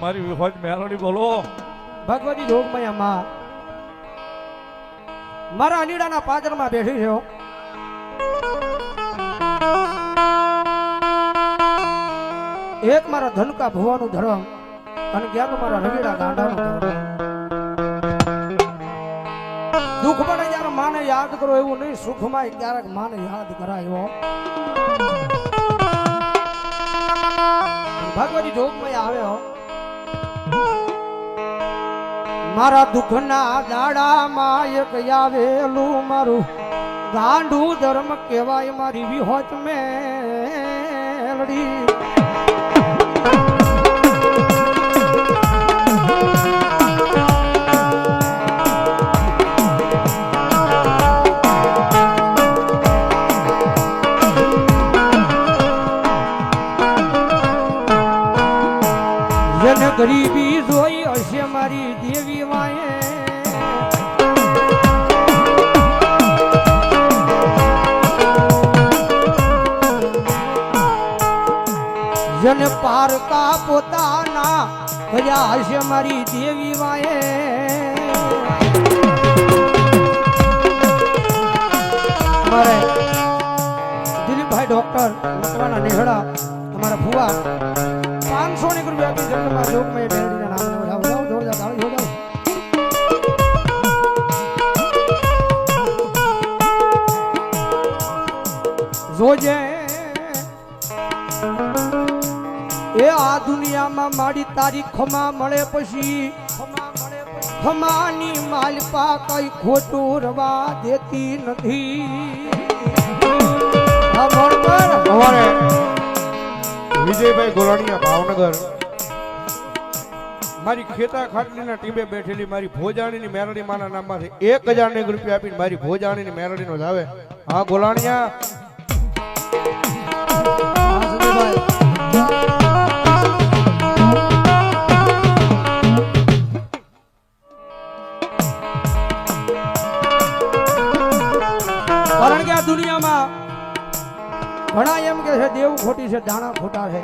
મારી વિહોજ મેલડી બોલો ભગવતી જોગમયા માં મારા અનીડાના પાદરમાં બેઠી છે. એક મારા ધનકા ભુવાનું ધર્મ અને ક્યાંક મારા રવિડા ગાંડાનું ધર્મ દુઃખ પડે ત્યારે માને યાદ કરો એવું નહીં, સુખમાં ક્યારેક માને યાદ કરાયો. ભગવતી જોગમયા આવે મારા દુઃખના દાડામાં એક આવેલું મારું. ગાંડું ધર્મ કહેવાય મારી વિહોત મેલડી. પારકા પોતાના કર્યા હશે મારી દેવી માએ મારે દિલીપભાઈ ડોક્ટર મકવાના નેહડા અમારા ફુવા પાંચસો ની રૂપિયા આપી જન્મમાં લોકમય બેરડીના નામને વધાવો જાઓ જોરદાર, તાળી હો જાઓ જોજે. દુનિયામાં મારી તારી ખમા મળે પછી. ખમાની માલપા કઈ ખોટું રવા દેતી નથી. વિજયભાઈ ગોલાણીયા ભાવનગર. મારી ખેતા ખાટલીના ટીમે બેઠેલી મારી ભોજાણીની મેરડી માના નામમાંથી એક હજાર ને રૂપિયા આપીને મારી ભોજાણીની મેરડીનો જ હા ગોલાણીયા દુનિયામાં ઘણા એમ કે છે દેવ ખોટી છે, દાણા ખોટા છે.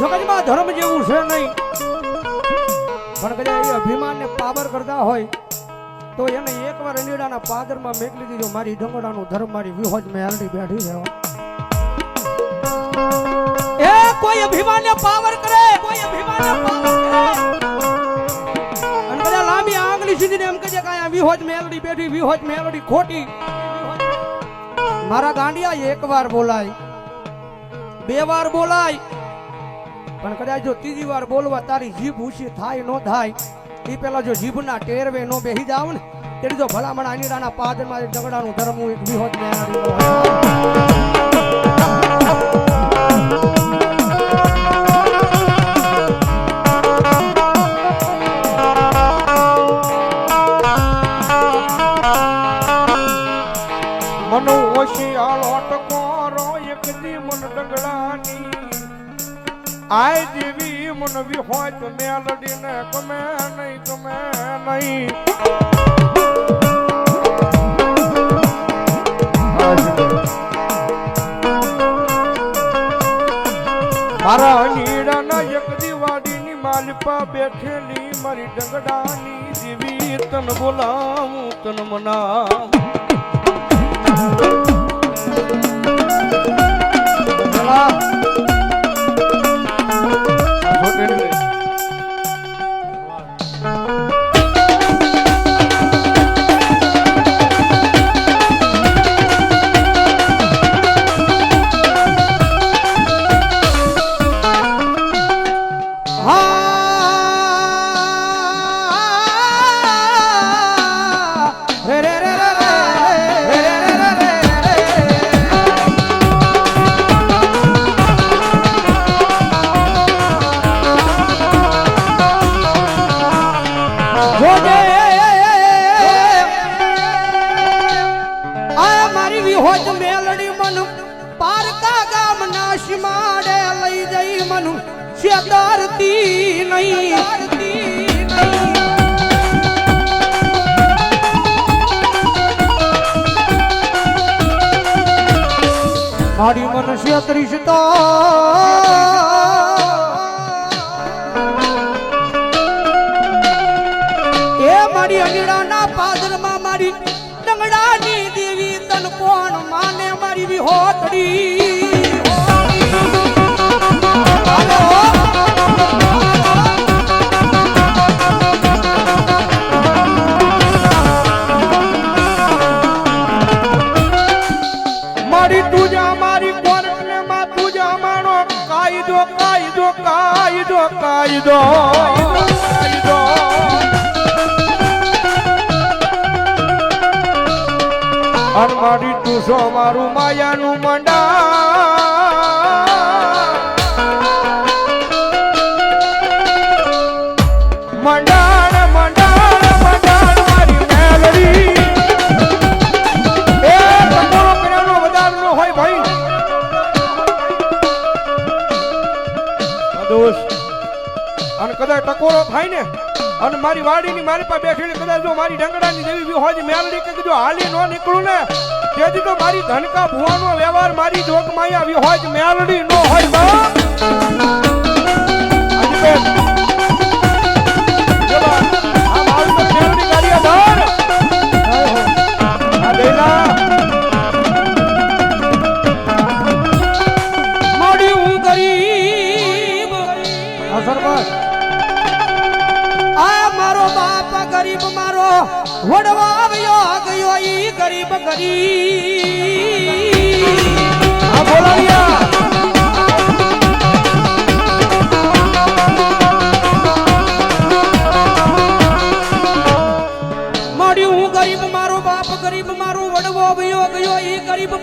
જગતમાં ધર્મ જેવું છે નહીં. પણ કદાચ એ અભિમાનને પાવર કરતા હોય, તો એને એકવાર અનીડાના પાદરમાં મેકલી દીધો, મારી ડંગોડાનું ધર્મ, મારી વિહોજ મેં હાલડી બેઠી છે. એ કોઈ અભિમાનને પાવર કરે, કોઈ અભિમાનને પાવર કરે. સીધીને એમ કહે છે કે અહીંયા વિહોજ મેલડી બેઠી, વિહોજ મેલડી ખોટી. મારા ગાંડિયા એક વાર બોલાય, બે વાર બોલાય. પણ કદાચ જો ત્રીજી વાર બોલવા તારી જીભ ઊંચી થાય ન થાય એ પેલા જો જીભના ટેરવે નો બેહી જાવ ને એટલે જો ભલામણ અનીડાના પાદરમાં ઝઘડાનું ધર્મ એક વિહોજ મેલડી આય દેવી મન વિહોય તો મેલડીને ગમે નહીં ગમે નહીં. મારા અનીડાના એક દિવાડીની માલપા બેઠેલી, મારી ડંગડાની જીવી તન બોલાવું, તન મનાવું. છેતરતી નહીં. મારી મન છેતરીશ એ મારી અગીડાના પાદરમાં મારી ડંગડાની દેવી તન કોણ માને મારી વિહોતડી? અન મારી તુસો મારું માયાનું મંડા મંડાણ મંડાણ મંડાણ મારી મેલડી. હોય ભાઈ. દોસ્ત અને કદાચ ટકોરો થાય ને, અને મારી વાડીની મારી પાસે બેઠેલી કદાચ જો મારી ડંગડાની જેવી બી હોય મેલડી કે જો હાલી ન નીકળું ને, તેથી તો મારી ધનકા ભુવાનો વ્યવહાર મારી જોગ માયા આવી હોય મેલડી નો હોય બા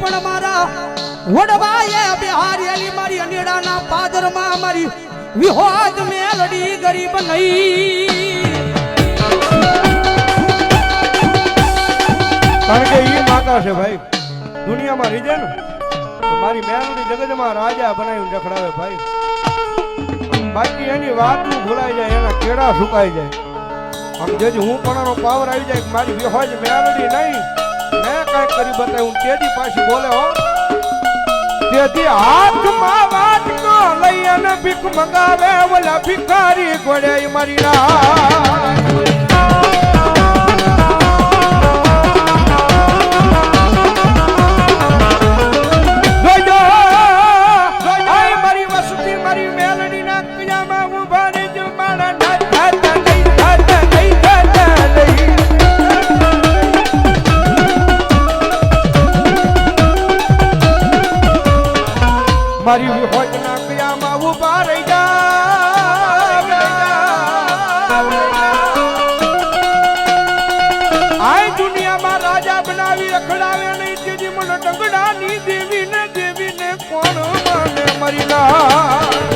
પણ મારા. વડવાએ બિહારેલી મારી અનેડાના પાદરમાં મારી વિહોદ મેલડી ગરીબ નહીં. કારણ કે ઈ માતા છે ભાઈ, દુનિયામાં રીજે ને મારી મેલડી જગતમાં રાજા બનાવીને રખડાવે ભાઈ. બાકી એની વાતું ભૂલાઈ જાય, એના કેળા સુકાઈ જાય. આમ જેથી હું પણ પાવર આવી જાય મારી વિહોજ મેલડી નહીં મેં કાંઈક કરી બતાવ્યું તેથી પાછી બોલે હો. તેથી હાથમાં વાટકો લઈ અને ભીખ મંગાવે ઓલા ભિખારી ગોળે મારી રાહ. મને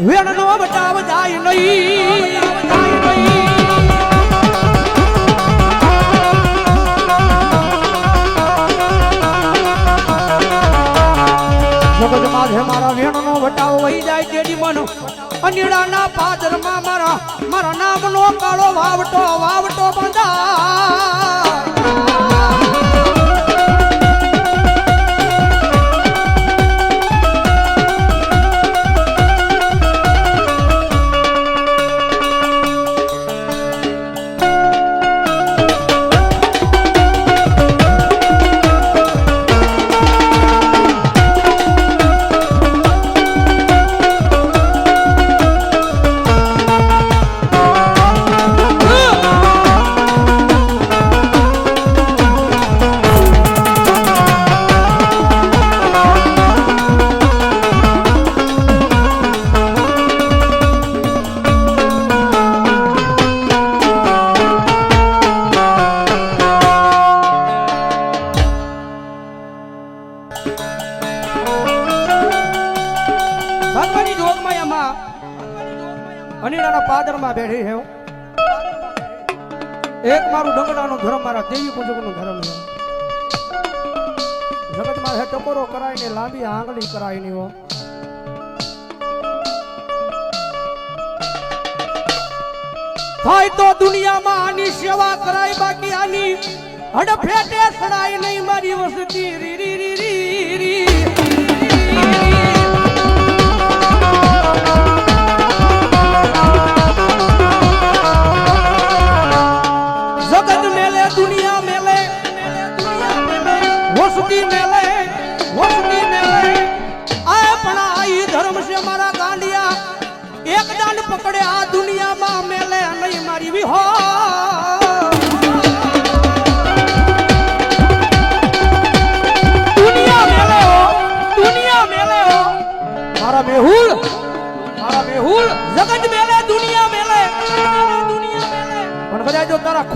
વેણ જાય વેણ બટાવ જાય નહીં. જાય નહીં જગત માથે મારા વેણનો વટાવ વહી જાય તેડી મન. અનિડાના પાદરમાં મારા મારા નામનો કાળો વાવટો વાવટો બંધા અંબાની ઢોરમાં એમાં અનિડાના પાદરમાં બેઠી છે એક મારું ડંગડાનો ધર્મ મારા દેવી પૂજકનો ધર્મ છે. જગતમાં હે ટકોરો કરાય લાંબી આંગળી કરાય હો. થાય તો દુનિયામાં આની સેવા કરાય, બાકી આની હડફેટે સડાય નહીં, મારી વસતી રી રી રી રી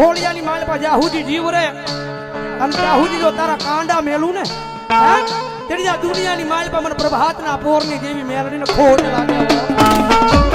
ખોળિયાની માલ પાસે આહુજી જીવ રે. અને સુધી જો તારા કાંડા મેલું ને તેની દુનિયાની માલ પર મને પ્રભાતના પોરની જેવી મેલડીને ખોટ લાગે.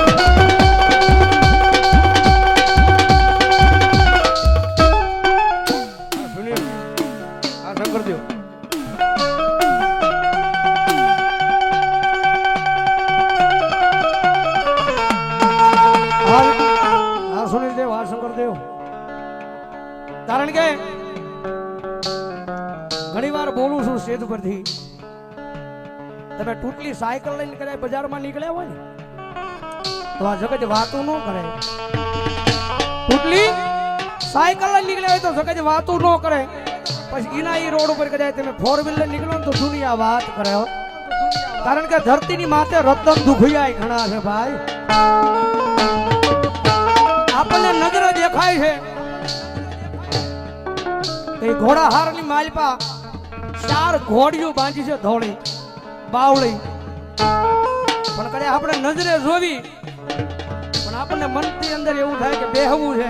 કારણ કે ઘણી વાર બોલું છું સ્ટેજ પરથી તમે તૂટલી સાયકલ લઈને કદાચ બજારમાં નીકળ્યા હોય ને, તો આ જગત વાતું ન કરે. તૂટલી સાયકલ લઈને નીકળ્યા હોય તો જગત વાતું ન કરે. પછી એના એ રોડ ઉપર કદાચ તમે ફોર વ્હીલર નીકળો ને તો દુનિયા વાત કરે કારણ કે ધરતીની માથે રતન દુખિયાય ઘણા છે ભાઈ. આપણને નજરે દેખાય છે. કે ઘોડા હારની માલપા ચાર ઘોડીઓ બાંધી છે ધોળી બાવળી. પણ કદાચ આપણે નજરે જોવી, પણ આપણને મનથી અંદર એવું થાય કે બેહવું છે.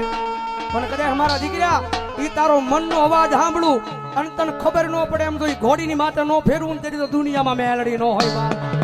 પણ કદાચ અમારા દીકરા ઈ તારો મનનો અવાજ સાંભળું અને તને ખબર ન પડે એમ તો ઘોડીની માથે ન ફેરવું તેથી તો દુનિયામાં મેલડી ન હોય